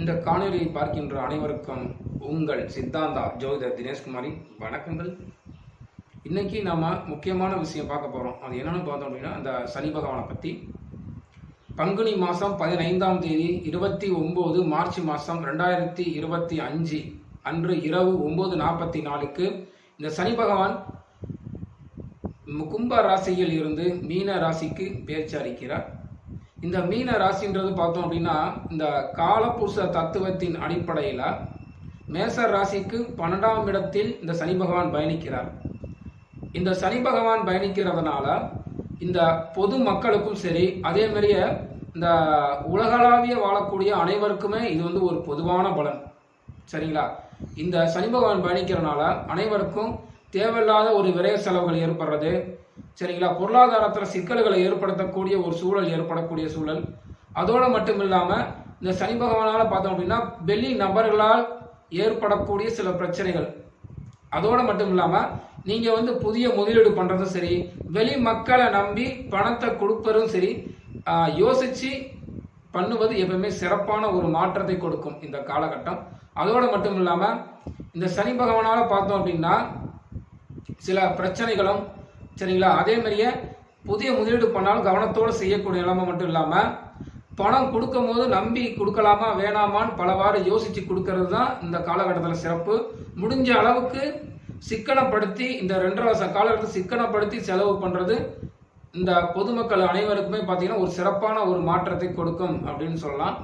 இந்த காணொலியை பார்க்கின்ற அனைவருக்கும் உங்கள் சித்தாந்தா ஜோதிடர் தினேஷ்குமாரி வணக்கங்கள். இன்னைக்கு நாம முக்கியமான விஷயம் பார்க்க போறோம். அது என்னன்னு பார்த்தோம் அப்படின்னா அந்த சனி பகவானை பத்தி. பங்குனி மாதம் பதினைந்தாம் தேதி இருபத்தி ஒன்பது மார்ச் மாதம் ரெண்டாயிரத்தி இருபத்தி அஞ்சு அன்று இரவு ஒன்பது நாற்பத்தி நாலுக்கு இந்த சனி பகவான் கும்ப ராசியில் இருந்து மீன ராசிக்கு பேச்சு அளிக்கிறார். இந்த மீன ராசின்றது பார்த்தோம் அப்படின்னா இந்த காலபுருஷ தத்துவத்தின் அடிப்படையில் மேச ராசிக்கு பன்னெண்டாம் இடத்தில் இந்த சனி பகவான் பயணிக்கிறார். இந்த சனி பகவான் பயணிக்கிறதுனால இந்த பொது மக்களுக்கும் சரி அதே மாதிரியே இந்த உலகளாவிய வாழக்கூடிய அனைவருக்குமே இது வந்து ஒரு பொதுவான பலன். சரிங்களா? இந்த சனி பகவான் பயணிக்கிறனால அனைவருக்கும் தேவையில்லாத ஒரு விரைய செலவுகள் ஏற்படுறது. சரிங்களா? பொருளாதாரத்தில் சிக்கல்களை ஏற்படுத்தக்கூடிய ஒரு சூழல் ஏற்படக்கூடிய சூழல். அதோடு மட்டும் இல்லாமல் இந்த சனி பகவானால் பார்த்தோம் அப்படின்னா வெளி நபர்களால் ஏற்படக்கூடிய சில பிரச்சனைகள். அதோடு மட்டும் இல்லாமல் நீங்கள் வந்து புதிய முதலீடு பண்ணுறதும் சரி வெளி மக்களை நம்பி பணத்தை கொடுப்பதும் சரி யோசித்து பண்ணுவது எப்பவுமே சிறப்பான ஒரு மாற்றத்தை கொடுக்கும் இந்த காலகட்டம். அதோடு மட்டும் இல்லாமல் இந்த சனி பகவானால் பார்த்தோம் அப்படின்னா சில பிரச்சனைகளும் சரிங்களா? அதே மாதிரியே புதிய முதலீடு பண்ணாலும் கவனத்தோடு செய்யக்கூடிய நிலைமை மட்டும் இல்லாமல் பணம் கொடுக்கும் போது நம்பி கொடுக்கலாமா வேணாமான்னு பலவாறு யோசிச்சு கொடுக்கறது தான் இந்த காலகட்டத்தில் சிறப்பு. முடிஞ்ச அளவுக்கு சிக்கனப்படுத்தி இந்த ரெண்டரை வருஷம் காலகட்டத்தை சிக்கனப்படுத்தி செலவு பண்ணுறது இந்த பொதுமக்கள் அனைவருக்குமே பார்த்தீங்கன்னா ஒரு சிறப்பான ஒரு மாற்றத்தை கொடுக்கும் அப்படின்னு சொல்லலாம்.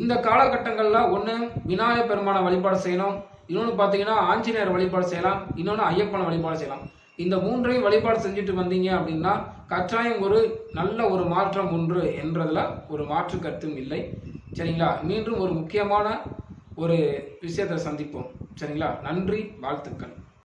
இந்த காலகட்டங்களில் ஒன்று விநாயகர் பெருமான வழிபாடு செய்யணும். இன்னொன்று பார்த்தீங்கன்னா ஆஞ்சநேயர் வழிபாடு செய்யலாம். இன்னொன்று ஐயப்பனை வழிபாடு செய்யலாம். இந்த மூன்றையும் வழிபாடு செஞ்சுட்டு வந்தீங்க அப்படின்னா கற்றாயம் ஒரு நல்ல ஒரு மாற்றம் ஒன்று என்றதில் ஒரு மாற்று கருத்தும் இல்லை. சரிங்களா? மீண்டும் ஒரு முக்கியமான ஒரு விஷயத்தை சந்திப்போம். சரிங்களா? நன்றி வாழ்த்துக்கள்.